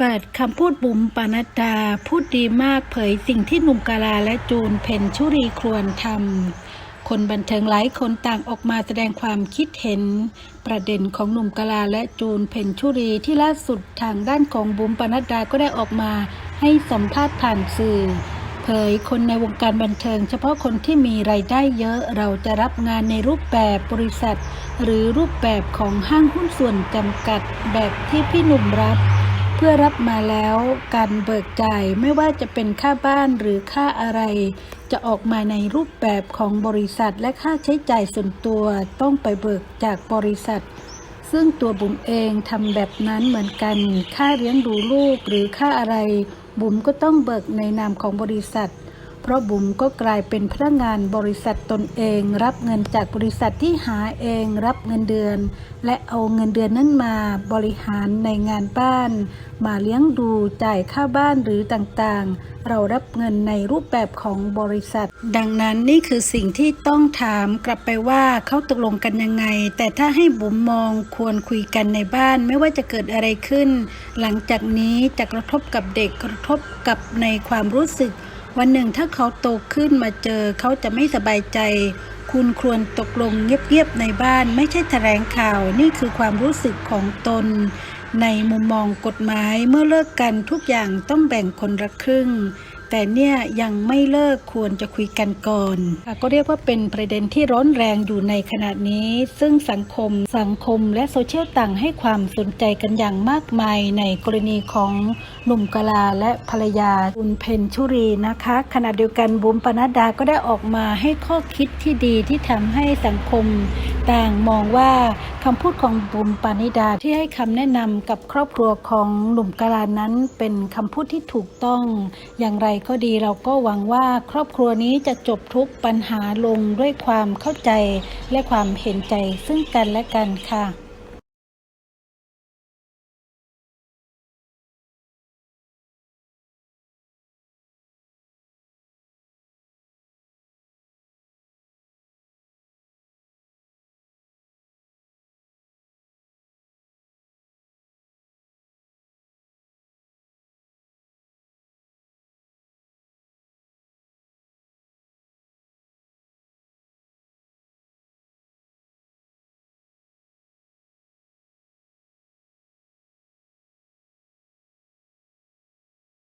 เปิดคำพูดบุ๋มปานัดดา พูดดีมากเผยสิ่งที่หนุ่มกาลาและจูนเพนชุรีควรทำคนบันเทิงหลายคนต่างออกมาแสดงความคิดเห็น ประเด็นของหนุ่มกาลาและจูนเพนชุรีที่ล่าสุดทางด้านของบุ๋มปานัดดาก็ได้ออกมาให้สัมภาษณ์ผ่านสื่อ เผยคนในวงการบันเทิง เฉพาะคนที่มีไรายได้เยอะเราจะรับงานในรูปแบบบริษัท หรือรูปแบบของห้างหุ้นส่วนจำกัดแบบที่พี่หนุ่มรับ เพื่อรับมาแล้วการเบิกจ่ายไม่ว่าจะเป็นค่าบ้านหรือค่าอะไร จะออกมาในรูปแบบของบริษัทและค่าใช้จ่ายส่วนตัวต้องไปเบิกจากบริษัท ซึ่งตัวบุ๋มเองทำแบบนั้นเหมือนกัน ค่าเลี้ยงดูลูกหรือค่าอะไร บุ๋มก็ต้องเบิกในนามของบริษัท เพราะบุ๋มก็กลายเป็นพนักงานบริษัทตนเอง รับเงินจากบริษัทที่หาเองรับเงินเดือน และเอาเงินเดือนนั้นมาบริหารในงานบ้าน มาเลี้ยงดูจ่ายค่าบ้านหรือต่างๆ เรารับเงินในรูปแบบของบริษัท ดังนั้นนี่คือสิ่งที่ต้องถามกลับไปว่าเขาตกลงกันยังไง แต่ถ้าให้บุ๋มมองควรคุยกันในบ้านไม่ว่าจะเกิดอะไรขึ้น หลังจากนี้จะกระทบกับเด็กกระทบกับในความรู้สึก วันหนึ่งถ้าเขาโตขึ้นมาเจอเขาจะไม่สบายใจ คุณควรตกลงเงียบๆในบ้านไม่ใช่แถลงข่าวนี่คือความรู้สึกของตน ในมุมมองกฎหมายเมื่อเลิกกันทุกอย่างต้องแบ่งคนละครึ่ง แต่เนี่ยยังไม่เลิกควรจะคุยกันก่อนก็เรียกว่าเป็นประเด็นที่ร้อนแรงอยู่ในขณะนี้ ซึ่งสังคมสังคมและโซเชียลต่างให้ความสนใจกันอย่างมากมายในกรณีของหนุ่มกะลาและภรรยาบุญเพนชุรีนะคะ ขณะเดียวกันบุ๋มปนัดดาก็ได้ออกมาให้ข้อคิดที่ดีที่ทำให้สังคมต่างมองว่า คำพูดของบุ๋มปานิดาที่ให้คำแนะนำกับครอบครัวของหนุ่มกาลานั้นเป็นคำพูดที่ถูกต้อง อย่างไรก็ดีเราก็หวังว่าครอบครัวนี้จะจบทุกปัญหาลงด้วยความเข้าใจและความเห็นใจซึ่งกันและกันค่ะ